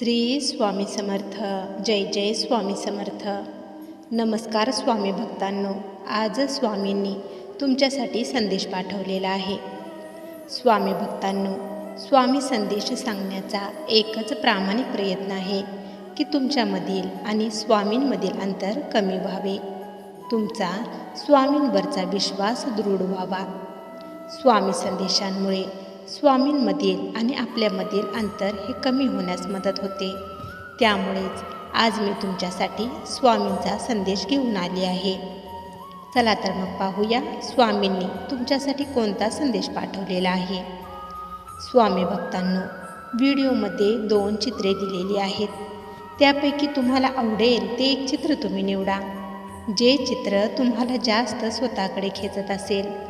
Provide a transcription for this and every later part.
श्री स्वामी समर्थ जय जय स्वामी समर्थ. नमस्कार स्वामी भक्तांनो आज स्वामींनी तुमच्यासाठी संदेश पाठवलेला आहे. स्वामी भक्तांनो स्वामी संदेश सांगण्याचा एकच प्रामाणिक प्रयत्न आहे की तुमच्यामधील आणि स्वामींमधील अंतर कमी व्हावे. तुमचा स्वामींवरचा विश्वास दृढ व्हावा. स्वामी संदेशांमुळे स्वामींमधील आणि आपल्यामधील अंतर हे कमी होण्यास मदत होते. त्यामुळेच आज मी तुमच्यासाठी स्वामींचा संदेश घेऊन आली आहे. चला तर मग पाहूया स्वामींनी तुमच्यासाठी कोणता संदेश पाठवलेला आहे. स्वामी भक्तांनो व्हिडिओमध्ये दोन चित्रे दिलेली आहेत. त्यापैकी तुम्हाला आवडेल ते एक चित्र तुम्ही निवडा. जे चित्र तुम्हाला जास्त स्वतःकडे खेचत असेल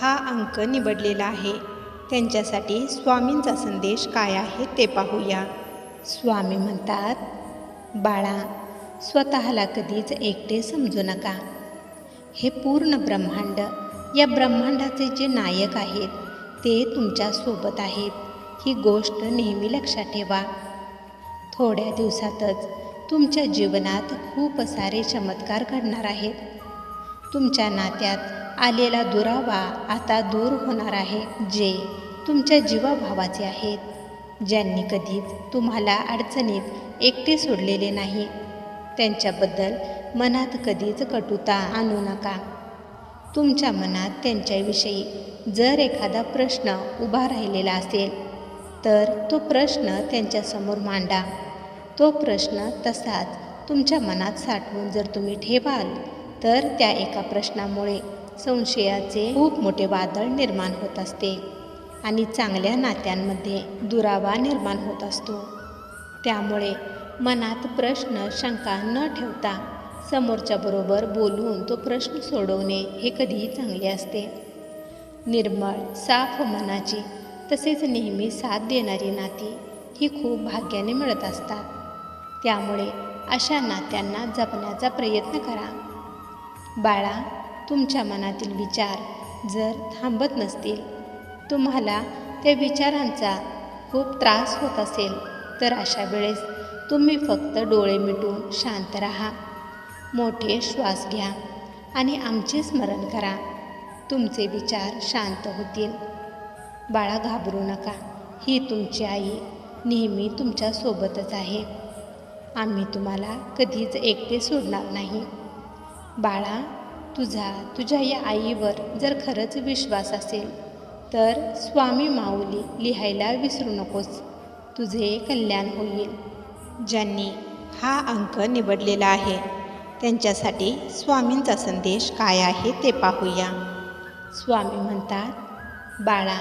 हा अंक निवडलेला आहे. त्यांच्यासाठी स्वामींचा संदेश काय आहे ते पाहूया. स्वामी म्हणतात बाळा स्वतःला कधीच एकटे समजू नका. हे पूर्ण ब्रह्मांड या ब्रह्मांडाचे जे नायक आहेत ते तुमच्यासोबत आहेत. ही गोष्ट नेहमी लक्षात ठेवा. थोड्या दिवसातच तुमच्या जीवनात खूप सारे चमत्कार घडणार आहेत. तुमच्या नात्यात आलेला दुरावा आता दूर होणार आहे जे तुमच्या जीवाभावाचे आहेत. ज्यांनी कधीच तुम्हाला अडचणीत एकटे सोडलेले नाही त्यांच्याबद्दल मनात कधीच कटुता आणू नका. तुमच्या मनात त्यांच्याविषयी जर एखादा प्रश्न उभा राहिलेला असेल तर तो प्रश्न त्यांच्यासमोर मांडा. तो प्रश्न तसाच तुमच्या मनात साठवून जर तुम्ही ठेवाल तर त्या एका प्रश्नामुळे संशयाचे खूप मोठे वादळ निर्माण होत असते आणि चांगल्या नात्यांमध्ये दुरावा निर्माण होत असतो. त्यामुळे मनात प्रश्न शंका न ठेवता समोरच्याबरोबर बोलून तो प्रश्न सोडवणे हे कधीही चांगले असते. निर्मळ साफ मनाची तसेच नेहमी साथ देणारी नाती ही खूप भाग्याने मिळत असतात. त्यामुळे अशा नात्यांना जपण्याचा प्रयत्न करा. बाळा तुमच्या मनातील विचार जर थांबत नसतील तुम्हाला त्या विचारांचा खूप त्रास होत असेल तर अशा वेळेस तुम्ही फक्त डोळे मिटून शांत राहा मोठे श्वास घ्या आणि आमचे स्मरण करा. तुमचे विचार शांत होतील. बाळा घाबरू नका. ही तुमची आई नेहमी तुमच्यासोबतच आहे. आम्ही तुम्हाला कधीच एकटे सोडणार नाही. बाळा तुझा तुझ्या या आईवर जर खरंच विश्वास असेल तर स्वामी माऊली लिहायला विसरू नकोस. तुझे कल्याण होईल. ज्यांनी हा अंक निवडलेला आहे त्यांच्यासाठी स्वामींचा संदेश काय आहे ते पाहूया. स्वामी म्हणतात बाळा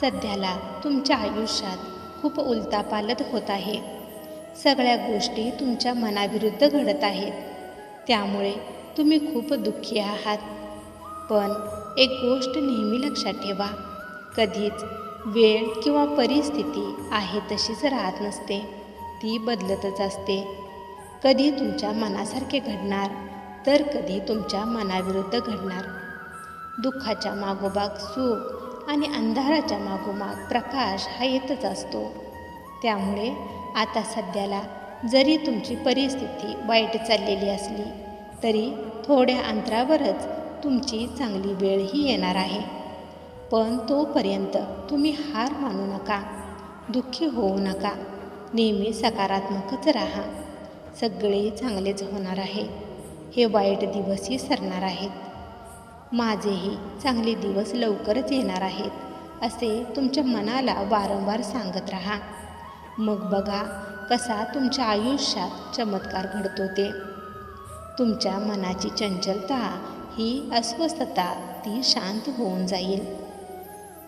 सध्याला तुमच्या आयुष्यात खूप उलतापालत होत आहे. सगळ्या गोष्टी तुमच्या मनाविरुद्ध घडत आहेत. त्यामुळे तुम्ही खूप दुःखी आहात. पण एक गोष्ट नेहमी लक्षात ठेवा. कधीच वेळ किंवा परिस्थिती आहे तशीच राहत नसते. ती बदलतच असते. कधी तुमच्या मनासारखे घडणार तर कधी तुमच्या मनाविरुद्ध घडणार. दुःखाच्या मागोमाग सुख आणि अंधाराच्या मागोमाग प्रकाश हा येतच असतो. त्यामुळे आता सध्याला जरी तुमची परिस्थिती वाईट चाललेली असली तरी थोड्या अंतरावरच तुमची चांगली वेळही येणार आहे. पण तोपर्यंत तुम्ही हार मानू नका दुःखी होऊ नका नेहमी सकारात्मकच राहा. सगळे चांगलेच होणार आहे. हे वाईट दिवसही सरणार आहेत. माझेही चांगले दिवस लवकरच येणार आहेत असे तुमच्या मनाला वारंवार सांगत राहा. मग बघा कसा तुमच्या आयुष्यात चमत्कार घडतो ते. तुमच्या मनाची चंचलता ही अस्वस्थता ती शांत होऊन जाईल.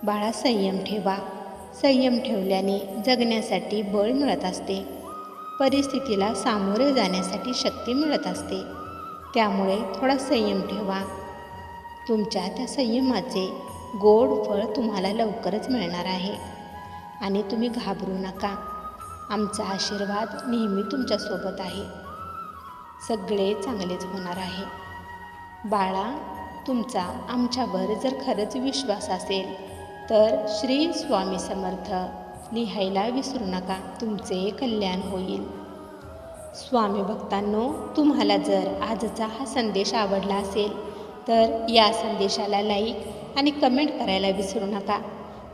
बाळा संयम ठेवा. संयम ठेवल्याने जगण्यासाठी बळ मिळत असते. परिस्थितीला सामोरे जाण्यासाठी शक्ती मिळत असते. त्यामुळे थोडा संयम ठेवा. तुमच्या त्या संयमाचे गोड फळ तुम्हाला लवकरच मिळणार आहे. आणि तुम्ही घाबरू नका. आमचा आशीर्वाद नेहमी तुमच्यासोबत आहे. सगळे चांगलेच होणार आहे. बाळा तुमचा आमच्यावर जर खरंच विश्वास असेल तर श्री स्वामी समर्थ लिहायला विसरू नका तुमचे कल्याण होईल. स्वामी भक्तांनो तुम्हाला जर आजचा हा संदेश आवडला असेल तर या संदेशाला लाईक आणि कमेंट करायला विसरू नका.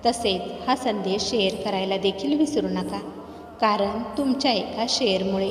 तसेच हा संदेश शेअर करायला देखील विसरू नका कारण तुमच्या एका शेअरमुळे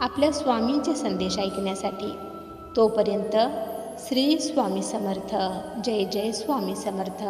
आपल्या स्वामींचे संदेश ऐकण्यासाठी. तोपर्यंत श्री स्वामी समर्थ. जय जय स्वामी समर्थ.